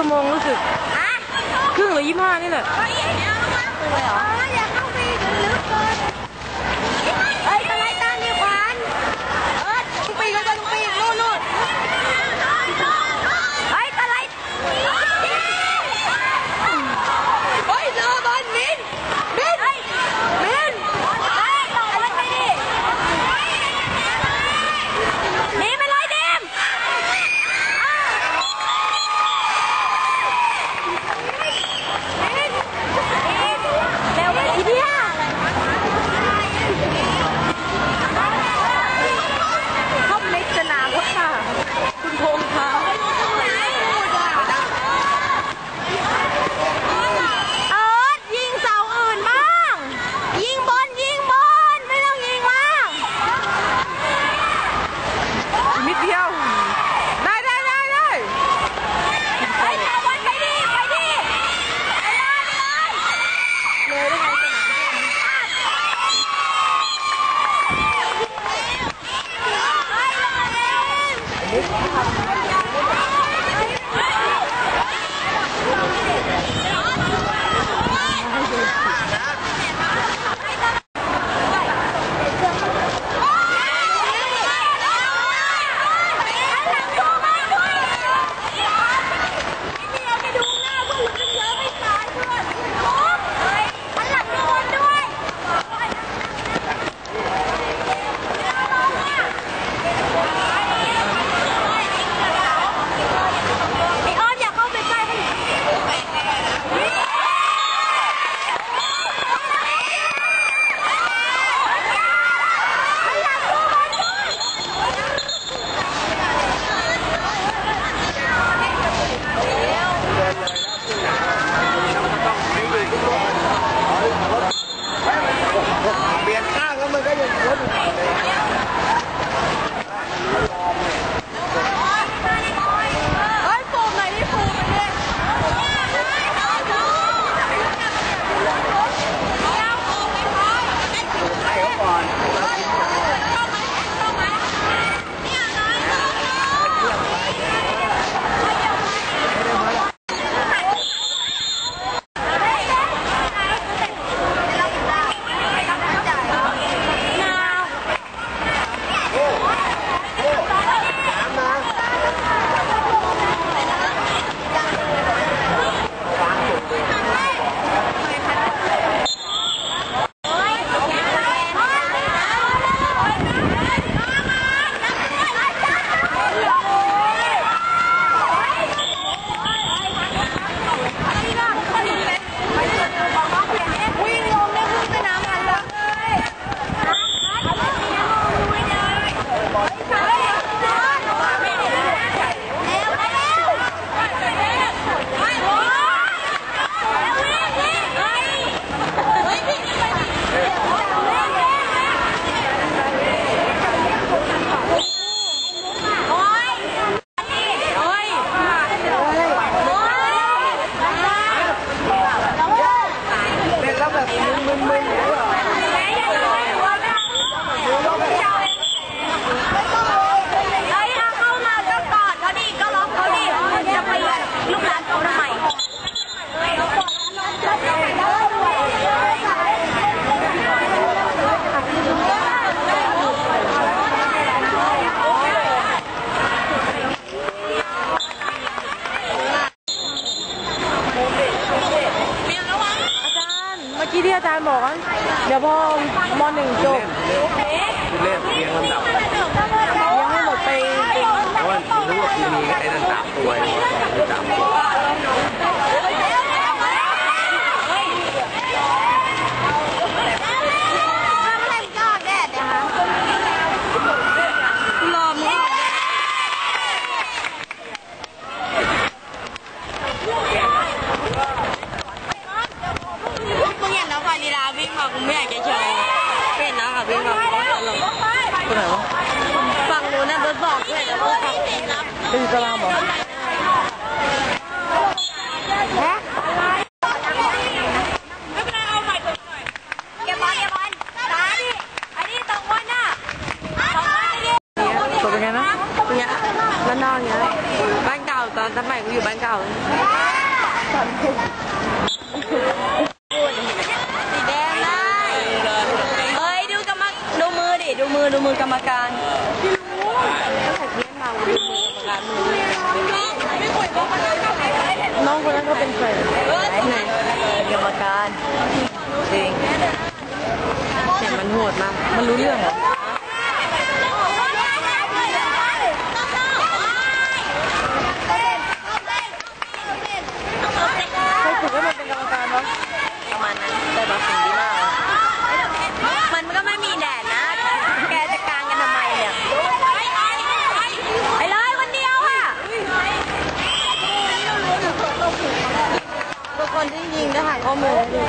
ชั่วโมงรู้สึก ครึ่งหรือยี่ห้านี่แหละ Thank you. อน เดี๋ยวพอมอหนึ่งจบพูดเล่นเลียงลำดับยังไม่หมดไปเพราะว่ารู้ว่ามีไอ้นั่นสามตัวไอ้นั่นสามตัว วิ่งมาตัวไหนวะฝั่งนู้นนะโดนบอกด้วยนะเป็นกระลามเหรอฮะตัวเป็นไงนะเป็นไงบนนอกนี้บ้านเก่าตอนสมัยกูอยู่บ้านเก่า อดูมือกรรมการน้องคนนั้นเขาเป็นใครไหนกรรมการจริงแต่มันโหดมากมันรู้เรื่องเหรอใครฝึกให้มันเป็นกรรมการวะ ประมาณนั้นแต่บางสิ่งที่มากมันก็ไม่มีแดดนะ แกจะกางกันทำไมเนี่ยไปเลยคนเดียวอะ ทุก